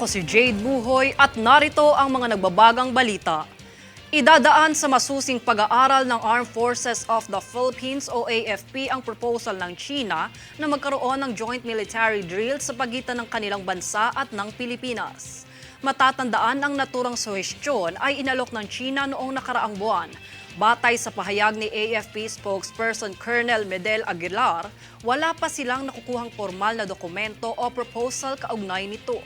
Ako si Jade Buhoy at narito ang mga nagbabagang balita. Idadaan sa masusing pag-aaral ng Armed Forces of the Philippines o AFP ang proposal ng China na magkaroon ng joint military drill sa pagitan ng kanilang bansa at ng Pilipinas. Matatandaan ang naturang suhestyon ay inalok ng China noong nakaraang buwan. Batay sa pahayag ni AFP spokesperson Colonel Medel Aguilar, wala pa silang nakukuhang formal na dokumento o proposal kaugnay nito.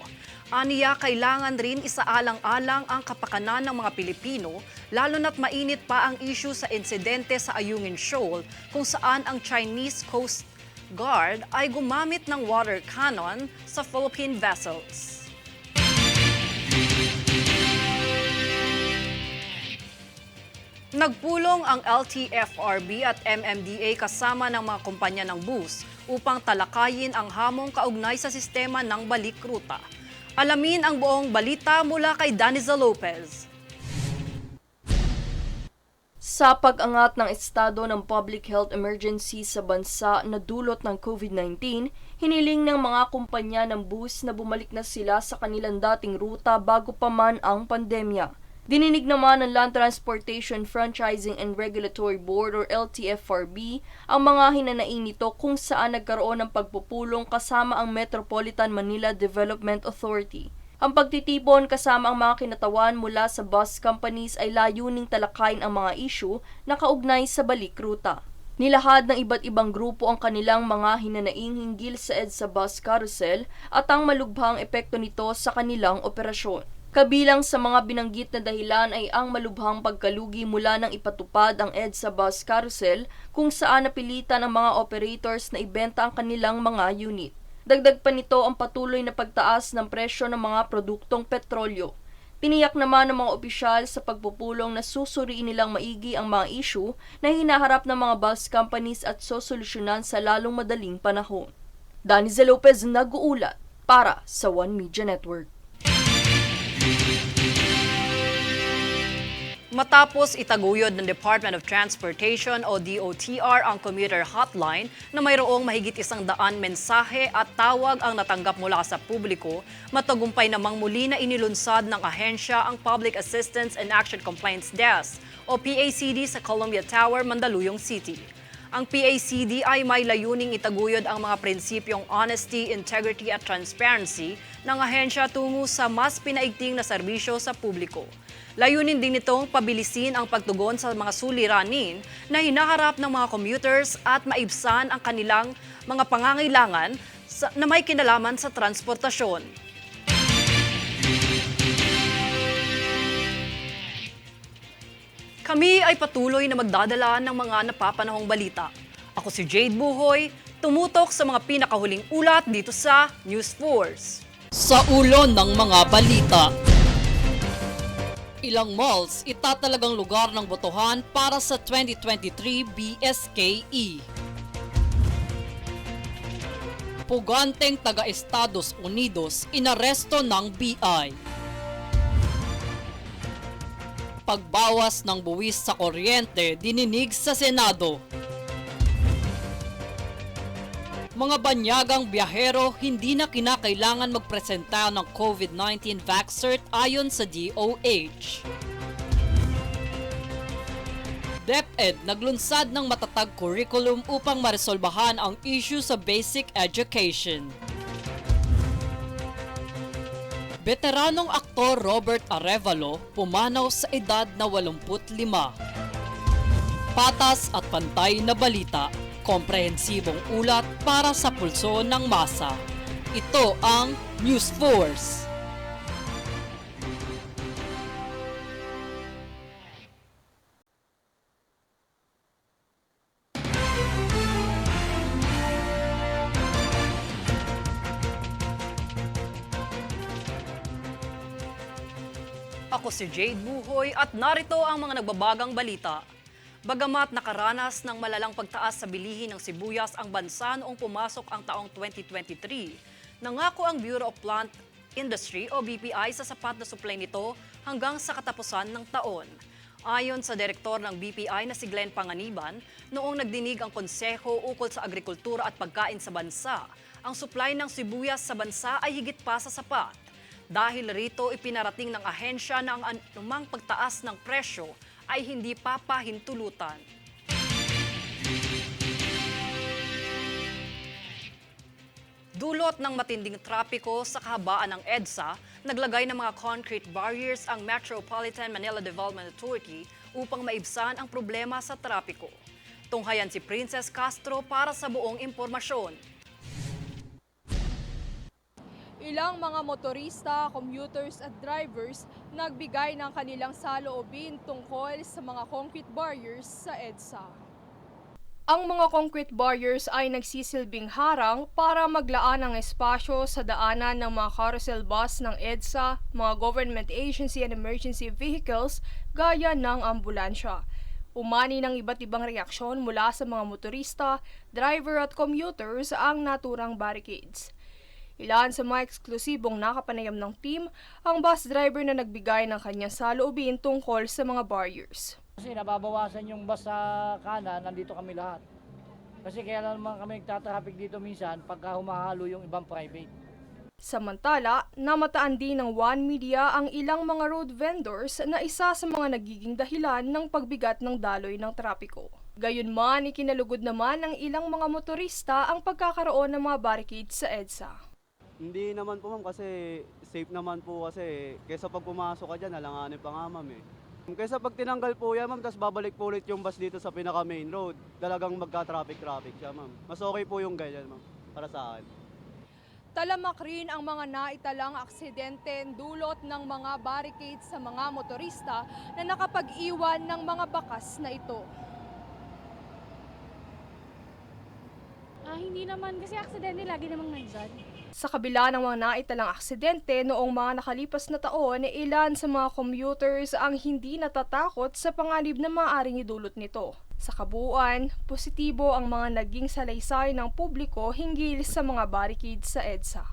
Aniya, kailangan rin isaalang-alang ang kapakanan ng mga Pilipino, lalo na't mainit pa ang issue sa insidente sa Ayungin Shoal kung saan ang Chinese Coast Guard ay gumamit ng water cannon sa Philippine vessels. Nagpulong ang LTFRB at MMDA kasama ng mga kumpanya ng bus upang talakayin ang hamong kaugnay sa sistema ng balik ruta. Alamin ang buong balita mula kay Daniza Lopez. Sa pag-angat ng estado ng public health emergency sa bansa na dulot ng COVID-19, hiniling ng mga kumpanya ng bus na bumalik na sila sa kanilang dating ruta bago pa man ang pandemya. Dininig naman ng Land Transportation Franchising and Regulatory Board or LTFRB ang mga hinanaing nito kung saan nagkaroon ng pagpupulong kasama ang Metropolitan Manila Development Authority. Ang pagtitipon kasama ang mga kinatawan mula sa bus companies ay layuning talakayin ang mga issue na kaugnay sa balik ruta. Nilahad ng iba't ibang grupo ang kanilang mga hinanaing hinggil sa EDSA bus carousel at ang malubhang epekto nito sa kanilang operasyon. Kabilang sa mga binanggit na dahilan ay ang malubhang pagkalugi mula ng ipatupad ang EDSA bus carousel kung saan napilitan ang mga operators na ibenta ang kanilang mga unit. Dagdag pa nito ang patuloy na pagtaas ng presyo ng mga produktong petrolyo. Tiniyak naman ng mga opisyal sa pagpupulong na susuriin nilang maigi ang mga issue na hinaharap ng mga bus companies at sosolusyonan sa lalong madaling panahon. Daniza Lopez nag-uulat para sa One Media Network. Matapos itaguyod ng Department of Transportation o DOTR ang commuter hotline na mayroong mahigit isang daan mensahe at tawag ang natanggap mula sa publiko, matagumpay namang muli na inilunsad ng ahensya ang Public Assistance and Action Complaints Desk o PACD sa Columbia Tower, Mandaluyong City. Ang PACD ay may layuning itaguyod ang mga prinsipyong honesty, integrity at transparency ng ahensya tungo sa mas pinaigting na serbisyo sa publiko. Layunin din nitong pabilisin ang pagtugon sa mga suliranin na hinaharap ng mga commuters at maibsan ang kanilang mga pangangailangan sa, na may kinalaman sa transportasyon. Kami ay patuloy na magdadala ng mga napapanahong balita. Ako si Jade Buhoy, tumutok sa mga pinakahuling ulat dito sa News Force. Sa ulo ng mga balita. Ilang malls itatalagang lugar ng botohan para sa 2023 BSKE. Puganteng taga Estados Unidos inaresto ng BI. Pagbawas ng buwis sa kuryente dininig sa Senado. Mga banyagang biyahero hindi na kinakailangan magpresenta ng COVID-19 vax cert ayon sa DOH. DepEd naglunsad ng matatag curriculum upang maresolbahan ang issue sa basic education. Veteranong aktor Robert Arevalo pumanaw sa edad na 85. Patas at pantay na balita, komprehensibong ulat para sa pulso ng masa. Ito ang News Force. Ako si Jade Buhoy at narito ang mga nagbabagang balita. Bagamat nakaranas ng malalang pagtaas sa bilihin ng sibuyas ang bansa noong pumasok ang taong 2023, nangako ang Bureau of Plant Industry o BPI sa sapat na supply nito hanggang sa katapusan ng taon. Ayon sa direktor ng BPI na si Glenn Panganiban, noong nagdinig ang konseho ukol sa agrikultura at pagkain sa bansa, ang supply ng sibuyas sa bansa ay higit pa sa sapat. Dahil rito ipinarating ng ahensya na ang anumang pagtaas ng presyo ay hindi papahintulutan. Dulot ng matinding trapiko sa kahabaan ng EDSA, naglagay ng mga concrete barriers ang Metropolitan Manila Development Authority upang maibsan ang problema sa trapiko. Tunghayan si Princess Castro para sa buong impormasyon. Ilang mga motorista, commuters at drivers nagbigay ng kanilang saloobin tungkol sa mga concrete barriers sa EDSA. Ang mga concrete barriers ay nagsisilbing harang para maglaan ng espasyo sa daanan ng mga carousel bus ng EDSA, mga government agency and emergency vehicles gaya ng ambulansya. Umani ng iba't ibang reaksyon mula sa mga motorista, driver at commuters ang naturang barricades. Ilan sa mga eksklusibong nakapanayam ng team ang bus driver na nagbigay ng kanyang saloobin tungkol sa mga barriers. Kasi nababawasan yung bus sa kanan, nandito kami lahat. Kasi kaya naman kami nagtatraffic dito minsan pagka humahalo yung ibang private. Samantala, namataan din ng One Media ang ilang mga road vendors na isa sa mga nagiging dahilan ng pagbigat ng daloy ng trapiko. Gayunman, ikinalugod naman ng ilang mga motorista ang pagkakaroon ng mga barricades sa EDSA. Hindi naman po ma'am kasi safe naman po kasi kesa pag pumasok ka dyan, alanganin pa nga ma'am eh. Kesa pag tinanggal po yan ma'am, tapos babalik po ulit yung bus dito sa pinaka main road, talagang magka-traffic-traffic siya ma'am. Mas okay po yung ganyan ma'am, para sa akin. Talamak rin ang mga naitalang aksidente dulot ng mga barricades sa mga motorista na nakapag-iwan ng mga bakas na ito. Ah, hindi naman kasi aksidente lagi namang nandyan. Sa kabila ng mga naitalang aksidente noong mga nakalipas na taon, ilan sa mga commuters ang hindi natatakot sa panganib na maaaring idulot nito. Sa kabuuan, positibo ang mga naging salaysay ng publiko hinggil sa mga barricades sa EDSA.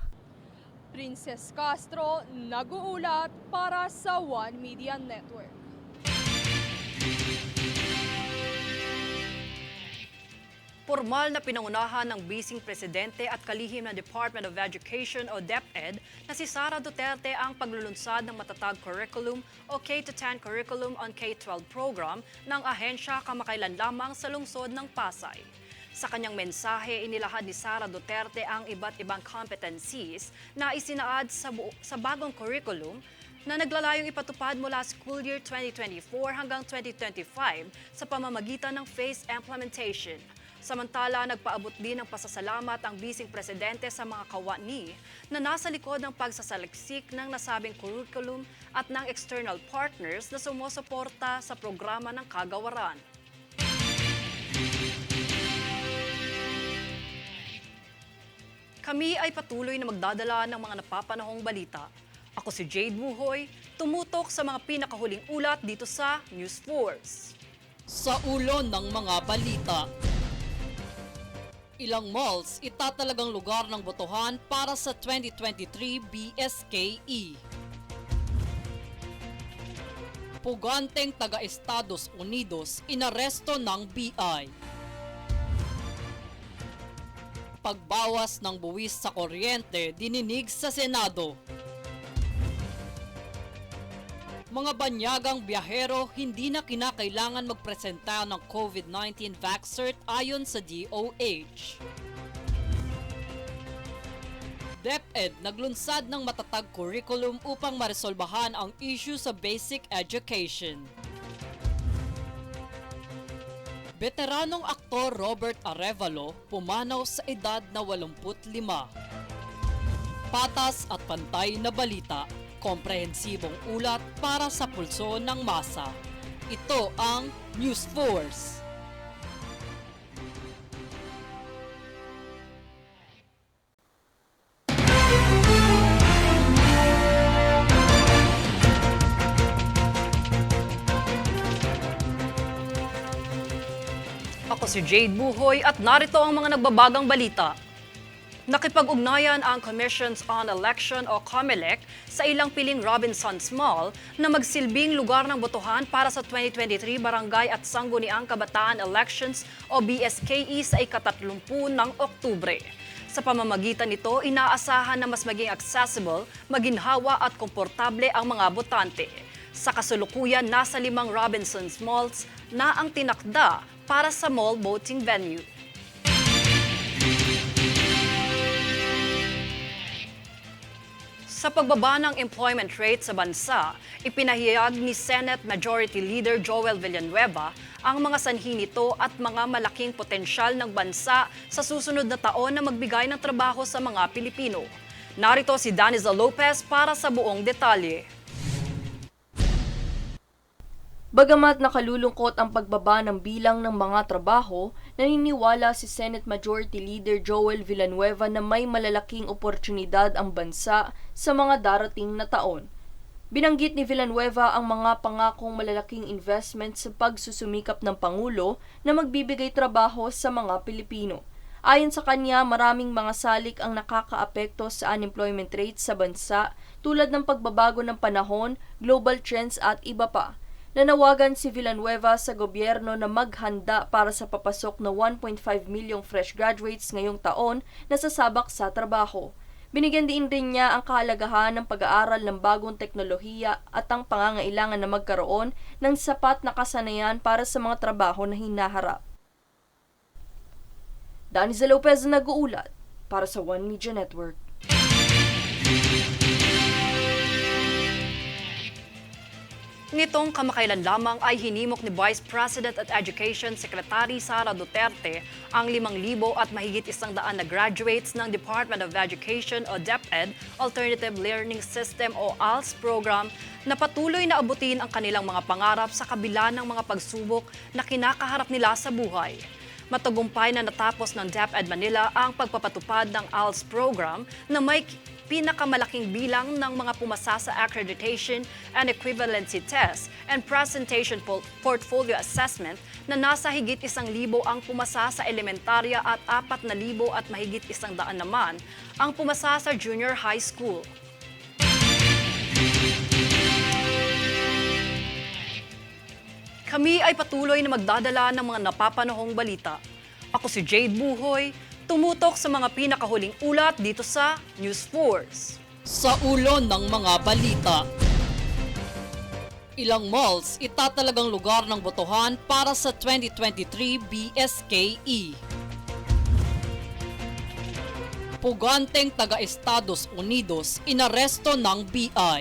Princess Castro, nag-uulat para sa One Media Network. Formal na pinangunahan ng bising presidente at kalihim ng Department of Education o DepEd na si Sara Duterte ang paglulunsad ng matatag curriculum o K-10 curriculum on K-12 program ng ahensya kamakailan lamang sa lungsod ng Pasay. Sa kanyang mensahe, inilahad ni Sara Duterte ang iba't ibang competencies na isinaad sa, sa bagong curriculum na naglalayong ipatupad mula school year 2024 hanggang 2025 sa pamamagitan ng phase implementation. Samantala, nagpaabot din ng pasasalamat ang bising presidente sa mga kawani na nasa likod ng pagsasaliksik ng nasabing curriculum at ng external partners na sumusuporta sa programa ng kagawaran. Kami ay patuloy na magdadala ng mga napapanahong balita. Ako si Jade Buhoy, tumutok sa mga pinakahuling ulat dito sa News Force. Sa ulo ng mga balita. Ilang malls itatalagang lugar ng botohan para sa 2023 BSKE. Puganteng taga Estados Unidos inaresto ng BI. Pagbawas ng buwis sa kuryente dininig sa Senado. Mga banyagang biyahero hindi na kinakailangan magpresenta ng COVID-19 vax cert ayon sa DOH. DepEd naglunsad ng matatag curriculum upang maresolbahan ang issue sa basic education. Veteranong aktor Robert Arevalo pumanaw sa edad na 85. Patas at pantay na balita, komprehensibong ulat para sa pulso ng masa. Ito ang News Force. Ako si Jade Buhoy at narito ang mga nagbabagang balita. Nakipag-ugnayan ang Commissions on Election o COMELEC sa ilang piling Robinsons Mall na magsilbing lugar ng botohan para sa 2023 Barangay at Sangguniang Kabataan Elections o BSKE sa ikatatlumpun ng Oktubre. Sa pamamagitan nito, inaasahan na mas maging accessible, maginhawa at komportable ang mga botante. Sa kasulukuyan, nasa limang Robinson's Malls na ang tinakda para sa mall voting venue. Sa pagbaba ng employment rate sa bansa, ipinahayag ni Senate Majority Leader Joel Villanueva ang mga sanhi nito at mga malaking potensyal ng bansa sa susunod na taon na magbigay ng trabaho sa mga Pilipino. Narito si Daniza Lopez para sa buong detalye. Bagamat nakalulungkot ang pagbaba ng bilang ng mga trabaho, naniniwala si Senate Majority Leader Joel Villanueva na may malalaking oportunidad ang bansa sa mga darating na taon. Binanggit ni Villanueva ang mga pangakong malalaking investment sa pagsusumikap ng Pangulo na magbibigay trabaho sa mga Pilipino. Ayon sa kanya, maraming mga salik ang nakakaapekto sa unemployment rate sa bansa tulad ng pagbabago ng panahon, global trends at iba pa. Nanawagan si Villanueva sa gobyerno na maghanda para sa papasok na 1.5 milyong fresh graduates ngayong taon na sasabak sa trabaho. Binigyan din rin niya ang kahalagahan ng pag-aaral ng bagong teknolohiya at ang pangangailangan na magkaroon ng sapat na kasanayan para sa mga trabaho na hinaharap. Daniza Lopez nag-uulat para sa One Media Network. Nitong kamakailan lamang ay hinimok ni Vice President at Education Secretary Sara Duterte ang 5,000 at mahigit isang daan na graduates ng Department of Education o DepEd Alternative Learning System o ALS program na patuloy na abutin ang kanilang mga pangarap sa kabila ng mga pagsubok na kinakaharap nila sa buhay. Matagumpay na natapos ng DepEd Manila ang pagpapatupad ng ALS program na may pinakamalaking bilang ng mga pumasa sa accreditation and equivalency test and presentation portfolio assessment na nasa higit isang libo ang pumasa sa elementarya at apat na libo at mahigit isang daan naman ang pumasa sa junior high school. Kami ay patuloy na magdadala ng mga napapanahong balita. Ako si Jade Buhoy, tumutok sa mga pinakahuling ulat dito sa News Force. Sa ulo ng mga balita. Ilang malls itatalagang lugar ng botohan para sa 2023 BSKE. Puganteng taga Estados Unidos inaresto ng BI.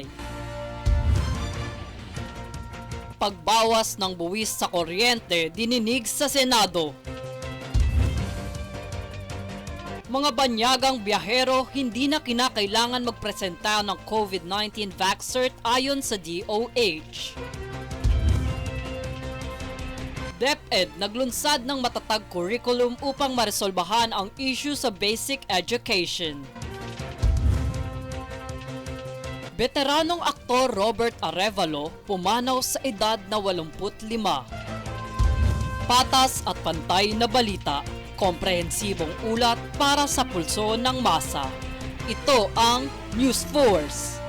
Pagbawas ng buwis sa kuryente dininig sa Senado. Mga banyagang biyahero hindi na kinakailangan magpresenta ng COVID-19 vax cert ayon sa DOH. DepEd naglunsad ng matatag curriculum upang maresolbahan ang issue sa basic education. Veteranong aktor Robert Arevalo pumanaw sa edad na 85 patas at pantay na balita, komprehensibong ulat para sa pulso ng masa. Ito ang News Force.